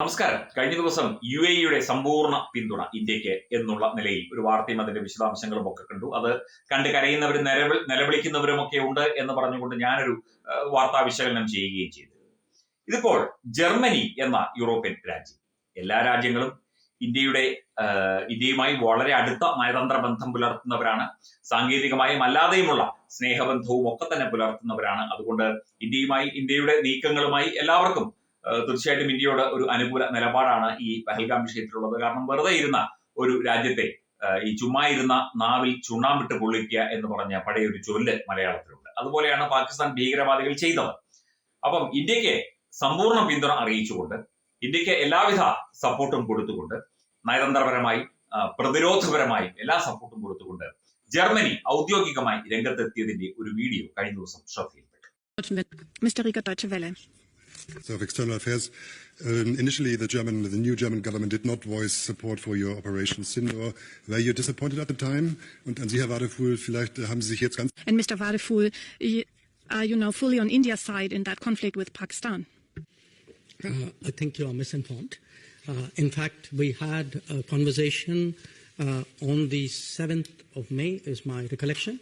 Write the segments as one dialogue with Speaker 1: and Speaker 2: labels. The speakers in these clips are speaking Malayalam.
Speaker 1: നമസ്കാരം. കഴിഞ്ഞ ദിവസം യു എ യുടെ സമ്പൂർണ പിന്തുണ ഇന്ത്യയ്ക്ക് എന്നുള്ള നിലയിൽ ഒരു വാർത്തയും അതിന്റെ വിശദാംശങ്ങളും ഒക്കെ കണ്ടു. അത് കണ്ട് കരയുന്നവരും നിലവിൽ നിലവിളിക്കുന്നവരും ഒക്കെ ഉണ്ട് എന്ന് പറഞ്ഞുകൊണ്ട് ഞാനൊരു വാർത്താ വിശകലനം ചെയ്യുകയും ചെയ്തു. ഇതിപ്പോൾ ജർമ്മനി എന്ന യൂറോപ്യൻ രാജ്യം. എല്ലാ രാജ്യങ്ങളും ഇന്ത്യയുടെ ഇന്ത്യയുമായി വളരെ അടുത്ത നയതന്ത്ര ബന്ധം പുലർത്തുന്നവരാണ്. സാങ്കേതികമായും അല്ലാതെയുമുള്ള സ്നേഹബന്ധവും ഒക്കെ തന്നെ പുലർത്തുന്നവരാണ്. അതുകൊണ്ട് ഇന്ത്യയുമായി ഇന്ത്യയുടെ നീക്കങ്ങളുമായി എല്ലാവർക്കും തീർച്ചയായിട്ടും ഇന്ത്യയോട് ഒരു അനുകൂല നിലപാടാണ് ഈ പഹൽഗാം വിഷയത്തിലുള്ളത്. കാരണം വെറുതെ ഇരുന്ന ഒരു രാജ്യത്തെ ഈ ചുമ്മാ ഇരുന്ന നാവിൽ ചുണ്ണാമ്പിട്ട് പൊള്ളിക്കുക എന്ന് പറഞ്ഞ പഴയ ഒരു ചൊല്ല് മലയാളത്തിലുണ്ട്. അതുപോലെയാണ് പാകിസ്ഥാൻ ഭീകരവാദികൾ ചെയ്തത്. അപ്പം ഇന്ത്യയ്ക്ക് സമ്പൂർണ പിന്തുണ അറിയിച്ചുകൊണ്ട് ഇന്ത്യയ്ക്ക് എല്ലാവിധ സപ്പോർട്ടും കൊടുത്തുകൊണ്ട് നയതന്ത്രപരമായി പ്രതിരോധപരമായി എല്ലാ സപ്പോർട്ടും കൊടുത്തുകൊണ്ട് ജർമ്മനി ഔദ്യോഗികമായി രംഗത്തെത്തിയതിന്റെ ഒരു വീഡിയോ കഴിഞ്ഞ ദിവസം ശ്രദ്ധയിൽപ്പെട്ടു.
Speaker 2: Of External Affairs, um, initially the German, the new German government did not voice support for your Operation Sindor. Were you disappointed at the time? Und an Sie, Herr Wadefuhl, vielleicht äh, haben Sie sich jetzt ganz
Speaker 3: And Mr. Wadefuhl, y- are you now fully on India's side in that conflict with Pakistan?
Speaker 4: Uh, I think you are misinformed. Uh, in fact, we had a conversation uh, on the 7th of May, is my recollection,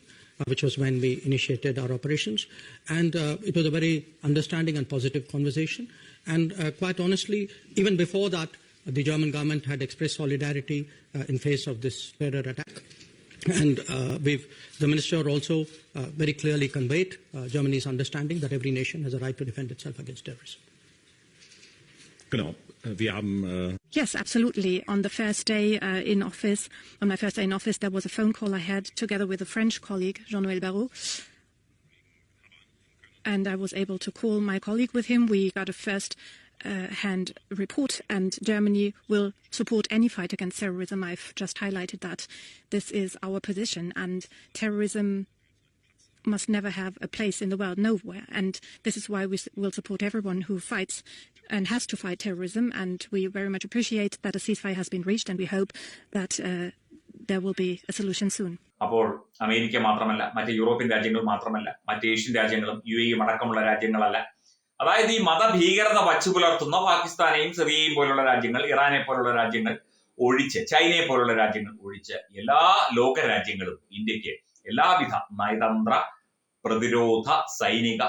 Speaker 4: which was when we initiated our operations. And uh, it was a very understanding and positive conversation. And uh, quite honestly, even before that, the German government had expressed solidarity uh, in face of this terror attack. And uh, the minister also uh, very clearly conveyed uh, Germany's understanding that every nation has a right to defend itself against terrorism.
Speaker 5: Genau. Haben äh,
Speaker 3: Yes, absolutely. On the first day uh, in office, on my first day in office, there was a phone call I had together with a French colleague, Jean-Noël Barrot. And I was able to call my colleague with him. We got a first uh, hand report, and Germany will support any fight against terrorism. I've just highlighted that. This is our position, and terrorism must never have a place in the world, nowhere. And this is why we will support everyone who fights and has to fight terrorism. And we very much appreciate that a ceasefire has been reached, and we hope that uh, there will be a solution soon.
Speaker 1: അപ്പോൾ അമേരിക്ക മാത്രമല്ല മറ്റ് യൂറോപ്യൻ രാജ്യങ്ങൾ മാത്രമല്ല മറ്റ് ഏഷ്യൻ രാജ്യങ്ങളും യു എയും അടക്കമുള്ള രാജ്യങ്ങളല്ല അതായത് ഈ മതഭീകരത വച്ചു പുലർത്തുന്ന പാകിസ്ഥാനെയും സിറിയയും പോലുള്ള രാജ്യങ്ങൾ ഇറാനെ പോലുള്ള രാജ്യങ്ങൾ ഒഴിച്ച് ചൈനയെ പോലുള്ള രാജ്യങ്ങൾ ഒഴിച്ച് എല്ലാ ലോക രാജ്യങ്ങളും ഇന്ത്യയ്ക്ക് എല്ലാവിധ നയതന്ത്ര പ്രതിരോധ സൈനിക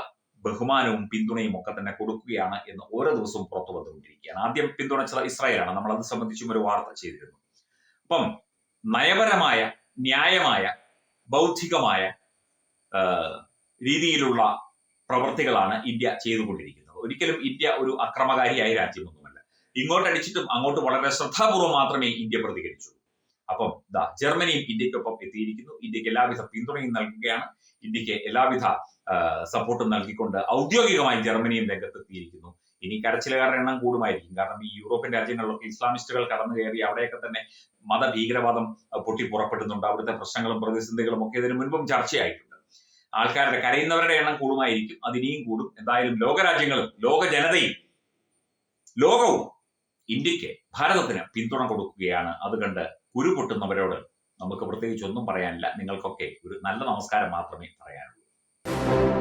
Speaker 1: ബഹുമാനവും പിന്തുണയും ഒക്കെ തന്നെ കൊടുക്കുകയാണ് എന്ന് ഓരോ ദിവസവും പുറത്തു വന്നുകൊണ്ടിരിക്കുകയാണ്. ആദ്യം പിന്തുണച്ചത് ഇസ്രായേലാണ്. നമ്മൾ അത് സംബന്ധിച്ചും ഒരു വാർത്ത ചെയ്തിരുന്നു. അപ്പം നയപരമായ ന്യായമായ ബൗദ്ധികമായ രീതിയിലുള്ള പ്രവർത്തികളാണ് ഇന്ത്യ ചെയ്തുകൊണ്ടിരിക്കുന്നത്. ഒരിക്കലും ഇന്ത്യ ഒരു അക്രമകാരിയായ രാജ്യമൊന്നുമല്ല. ഇങ്ങോട്ട് അടിച്ചിട്ടും അങ്ങോട്ട് വളരെ ശ്രദ്ധാപൂർവം മാത്രമേ ഇന്ത്യ പ്രതികരിച്ചുള്ളൂ. അപ്പം ദാ ജർമ്മനിയും ഇന്ത്യക്കൊപ്പം എത്തിയിരിക്കുന്നു. ഇന്ത്യയ്ക്ക് എല്ലാവിധ പിന്തുണയും നൽകുകയാണ്. ഇന്ത്യയ്ക്ക് എല്ലാവിധ സപ്പോർട്ടും നൽകിക്കൊണ്ട് ഔദ്യോഗികമായി ജർമ്മനിയും രംഗത്തെത്തിയിരിക്കുന്നു. ഇനി കരച്ചിലുകാരുടെ എണ്ണം കൂടുമായിരിക്കും. കാരണം ഈ യൂറോപ്യൻ രാജ്യങ്ങളിലൊക്കെ ഇസ്ലാമിസ്റ്റുകൾ കടന്നു കയറി അവിടെയൊക്കെ തന്നെ മതഭീകരവാദം ഭീകരവാദം പൊട്ടി പുറപ്പെടുന്നുണ്ട് അവിടുത്തെ പ്രശ്നങ്ങളും പ്രതിസന്ധികളും ഒക്കെ ഇതിനു മുൻപും ചർച്ചയായിട്ടുണ്ട്. ആൾക്കാരുടെ കരയുന്നവരുടെ എണ്ണം കൂടുമായിരിക്കും. അതിനെയും കൂടും. എന്തായാലും ലോകരാജ്യങ്ങളും ലോക ജനതയും ലോകവും ഇന്ത്യയ്ക്ക് ഭാരതത്തിന് പിന്തുണ കൊടുക്കുകയാണ്. അത് കണ്ട് ഉരുപൊട്ടുന്നവരോട് നമുക്ക് പ്രത്യേകിച്ച് ഒന്നും പറയാനില്ല. നിങ്ങൾക്കൊക്കെ ഒരു നല്ല നമസ്കാരം മാത്രമേ പറയാനുള്ളൂ.